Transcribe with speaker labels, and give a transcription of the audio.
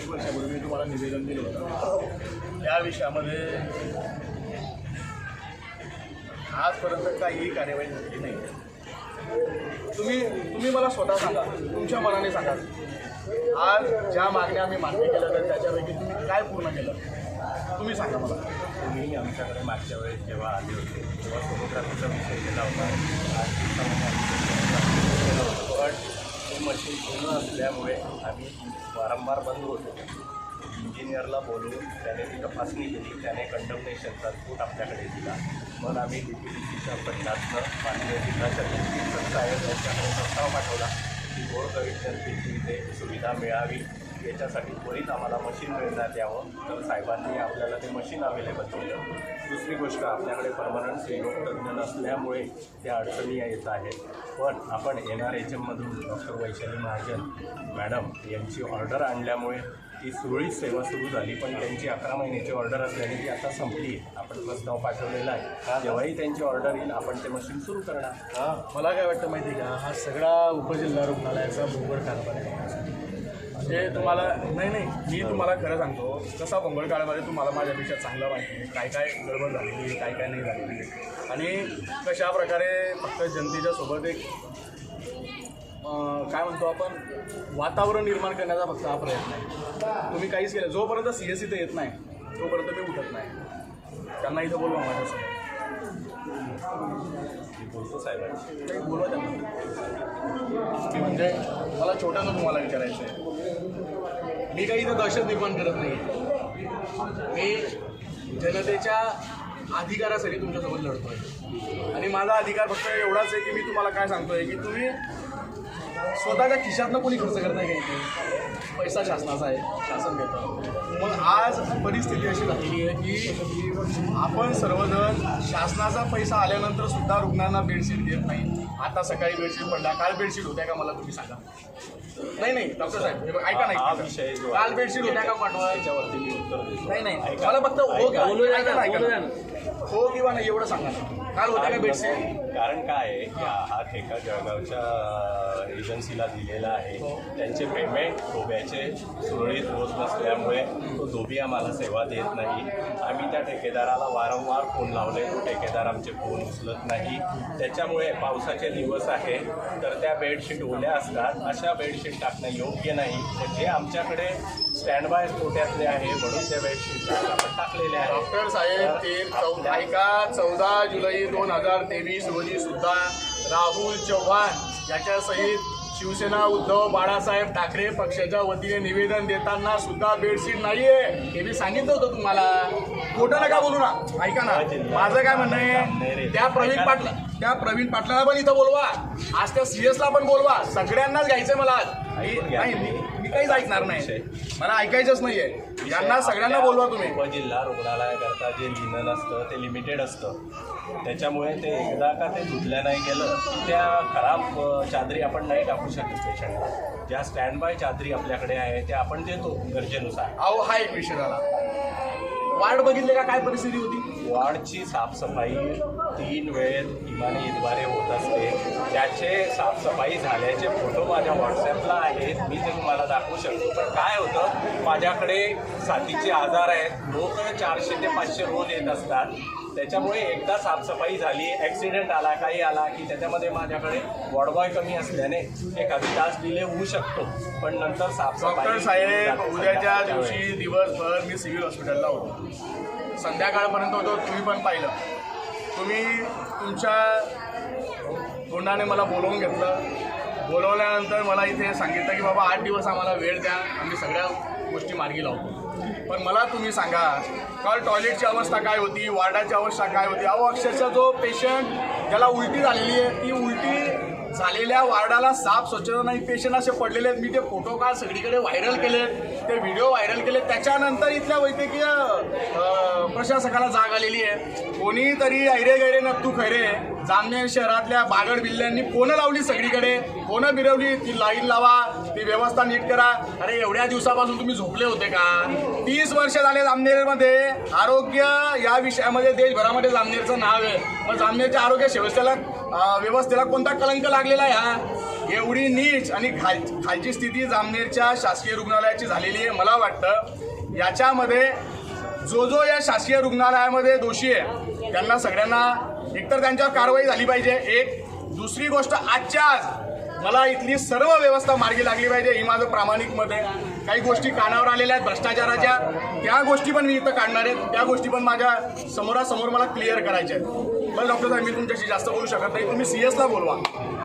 Speaker 1: निवेदन दिलं होतं. या विषयामध्ये आजपर्यंत काहीही कार्यवाही झालेली नाही. तुम्ही तुम्ही मला स्वतः सांगा तुमच्या मनाने सांगा. आज ज्या मागण्या आम्ही मान्य केल्या तर त्याच्यापैकी तुम्ही काय पूर्ण केलं? तुम्ही सांगा मला.
Speaker 2: तुम्ही आमच्याकडे मागच्या वेळेस जेव्हा आले होते तेव्हा सोनोग्राफीचा विषय केला होता. आज पण ते मशीन पूर्ण असल्यामुळे आम्ही वारंवार बंद होतो. इंजिनियरला बोलवून त्याने ती तपासणी केली त्याने कंडमनेशनचा रिपोर्ट आपल्याकडे दिला. मग आम्ही डी पी डी सीच्या पडण्यातनं माननीय जिल्हा शल्यचिकित्सक साहेब यांच्याकडे प्रस्ताव पाठवला. की गोरगरीब इथे सुविधा मिळावी याच्यासाठी त्वरित आम्हाला मशीन मिळण्यात यावं. तर साहेबांनी आपल्याला ते मशीन अवेलेबल केलं. दुसरी गोष्ट आपल्याकडे परमनंट सेवक तज्ज्ञ नसल्यामुळे त्या अडचणी येत आहेत. पण आपण एन आर एच एममधून डॉक्टर वैशाली महाजन मॅडम यांची ऑर्डर आणल्यामुळे ती सुरळीत सेवा सुरू झाली पण त्यांची अकरा महिन्याची ऑर्डर असल्याने ती आता संपली. आहे आपण प्रस्ताव पाठवलेला आहे. जेव्हाही त्यांची ऑर्डर येईल आपण ते मशीन सुरू करणार.
Speaker 1: हा. मला काय वाटतं माहिती आहे का? हा सगळा उपजिल्हा रुग्णालयाचा भोंगळ कारभार आहे. म्हणजे तुम्हाला नाही नाही मी तुम्हाला खरं सांगतो कसा भोंगळ आहे तुम्हाला माझ्यापेक्षा चांगला माहिती आहे. काय काय गडबड झालेली आहे काय काय नाही झालेली आहे. आणि कशा प्रकारे फक्त जनतेच्या सोबत एक काय म्हणतो आपण वातावरण निर्माण करण्याचा फक्त हा प्रयत्न आहे. तुम्ही काहीच केलं जोपर्यंत सी एस इथं येत नाही तोपर्यंत मी उठत नाही. त्यांना इथं बोलवा माझ्यासमोर
Speaker 2: मी बोलतो साहेबांशी.
Speaker 1: नाही, बोलवा त्यांना. मी म्हणजे मला छोट्यानं तुम्हाला विचारायचं आहे. मी काही इथं दहशत निर्माण करत नाही मी जनतेच्या अधिकारासाठी तुमच्यासोबत लढतोय. आणि माझा अधिकार फक्त एवढाच आहे की मी तुम्हाला काय सांगतोय की तुम्ही स्वतःच्या खिशातनं कोणी खर्च करताय का इथे? पैसा शासनाचा आहे शासन देतं मग आज परिस्थिती अशी झालेली आहे की आपण सर्वजण शासनाचा पैसा आल्यानंतर सुद्धा रुग्णांना बेडशीट देत नाही. आता सकाळी बेडशीट पडला काल बेडशीट होत्या का मला तुम्ही सांगा. नाही नाही डॉक्टर साहेब हे बघ, ऐका नाही काल बेडशीट होत्या का पाठवा?
Speaker 2: त्याच्यावरती मी उत्तर देतो.
Speaker 1: नाही नाही. मला फक्त हो
Speaker 2: ऐका.
Speaker 1: का ऐका ना, ऐका ना. हो किंवा नाही एवढं सांगा काल होत्या का बेडशीट?
Speaker 2: कारण काय आहे की हा ठेका जळगावच्या एजन्सीला दिलेला आहे. त्यांचे पेमेंट धोब्याचे सुरळीत होत नसल्यामुळे तो धोबी आम्हाला सेवा देत नाही. आम्ही त्या ठेकेदाराला वारंवार फोन लावले. तो ठेकेदार आमचे फोन उचलत नाही. त्याच्यामुळे पावसाचे दिवस आहे. तर त्या बेडशीट ओल्या असतात. अशा बेडशीट टाकणं योग्य नाही. तर जे आमच्याकडे स्टँड बाय तोट्यातले आहे म्हणून त्या बेडशीट आपण टाकलेले आहे.
Speaker 1: डॉक्टर साहेब ते ऐका चौदा जुलै दोन हजार तेवीस रोजी सुद्धा राहुल चव्हाण याच्या सहित शिवसेना उद्धव बाळासाहेब ठाकरे पक्षाच्या वतीने निवेदन देताना सुद्धा बेडशीट नाहीये. हे मी सांगितलं होतं तुम्हाला. खोटं नका बोलू ना. ऐका ना. माझं काय म्हणणं आहे त्या प्रवीण पाटला त्या प्रवीण पाटलाला पण इथं बोलवा. आज त्या सीएस ला पण बोलवा. सगळ्यांनाच घ्यायचंय मला आज. मी- नाही मी- मी काहीच ऐकणार नाही. मला ऐकायचंच नाहीये. यांना सगळ्यांना बोलवा तुम्ही.
Speaker 2: उपजिल्हा रुग्णालयाकरता जे लिनन असतं ते लिमिटेड असतं. त्याच्यामुळे ते एकदा का ते धुतल्या नाही गेलं की त्या खराब अ, चादरी आपण नाही टाकू शकत पेशंटला ज्या स्टँड बाय चादरी आपल्याकडे आहे त्या आपण देतो गरजेनुसार.
Speaker 1: अहो हा एक विषय झाला. वार्ड बघितले का काय परिस्थिती होती?
Speaker 2: वॉर्डची साफसफाई तीन वेळेत इमाने इतबारे होत असते. त्याचे साफसफाई झाल्याचे फोटो माझ्या व्हॉट्सॲपला आहेत. मी ते तुम्हाला दाखवू शकतो. पण काय होतं माझ्याकडे साथीचे आजार आहेत. लोक चारशे ते पाचशे रोज येत असतात. त्याच्यामुळे एकदा साफसफाई झाली ॲक्सिडेंट आला काही आला की त्याच्यामध्ये माझ्याकडे वॉर्डबॉय कमी असल्याने एखादी तास डिले होऊ शकतो. पण नंतर साफसफाई
Speaker 1: साहेब उद्याच्या दिवशी दिवसभर मी सिव्हिल हॉस्पिटलला होतो. संध्याकाळपर्यंत होतो तुम्ही पण पाहिलं. तुम्ही तुमच्या तोंडाने मला बोलवून घेतलं. बोलवल्यानंतर मला इथे सांगितलं की बाबा आठ दिवस आम्हाला वेळ द्या. आम्ही सगळ्या गोष्टी मार्गी लावतो. पण मला तुम्ही सांगा काल टॉयलेटची अवस्था काय होती? वार्डाची अवस्था काय होती? अहो अक्षरशः जो पेशंट ज्याला उलटी झालेली आहे ती उलटी झालेल्या वार्डाला साफ स्वच्छता नाही पेशंट असे पडलेले आहेत. मी ते फोटो काल सगळीकडे व्हायरल केले ते व्हिडिओ व्हायरल केले त्याच्यानंतर इथल्या वैद्यकीय प्रशासकाला जाग आलेली आहे. कोणीतरी ऐरे गैरे नक्तू खैरे. जामनेर शहरातल्या बागड बिल्ल्यांनी कोणं लावली सगळीकडे. कोणं बिरवली ती लाईन लावा ती व्यवस्था नीट करा. अरे एवढ्या दिवसापासून तुम्ही झोपले होते का? तीस वर्ष झाले जामनेरमध्ये. आरोग्य या विषयामध्ये देशभरामध्ये जामनेरचं नाव आहे. मग जामनेरच्या आरोग्य व्यवस्थेला व्यवस्थेला कोणता कलंक लागलेला आहे हा? एवढी नीच आणि खाल खालची स्थिती जामनेरच्या शासकीय रुग्णालयाची झालेली आहे मला वाटतं. याच्यामध्ये जो जो या शासकीय रुग्णालयामध्ये दोषी आहे त्यांना सगळ्यांना एकतर त्यांच्यावर कारवाई झाली पाहिजे. एक दुसरी गोष्ट आजच्या आज मला इथली सर्व व्यवस्था मार्गी लागली पाहिजे. ही माझं प्रामाणिक मत आहे. काही गोष्टी कानावर आलेल्या आहेत भ्रष्टाचाराच्या. त्या गोष्टी पण मी इथं काढणार आहेत त्या गोष्टी पण माझ्या समोरासमोर मला क्लिअर करायच्या आहेत. मला डॉक्टर साहेब मी तुमच्याशी जास्त बोलू शकत नाही. तुम्ही सी एसला बोलवा.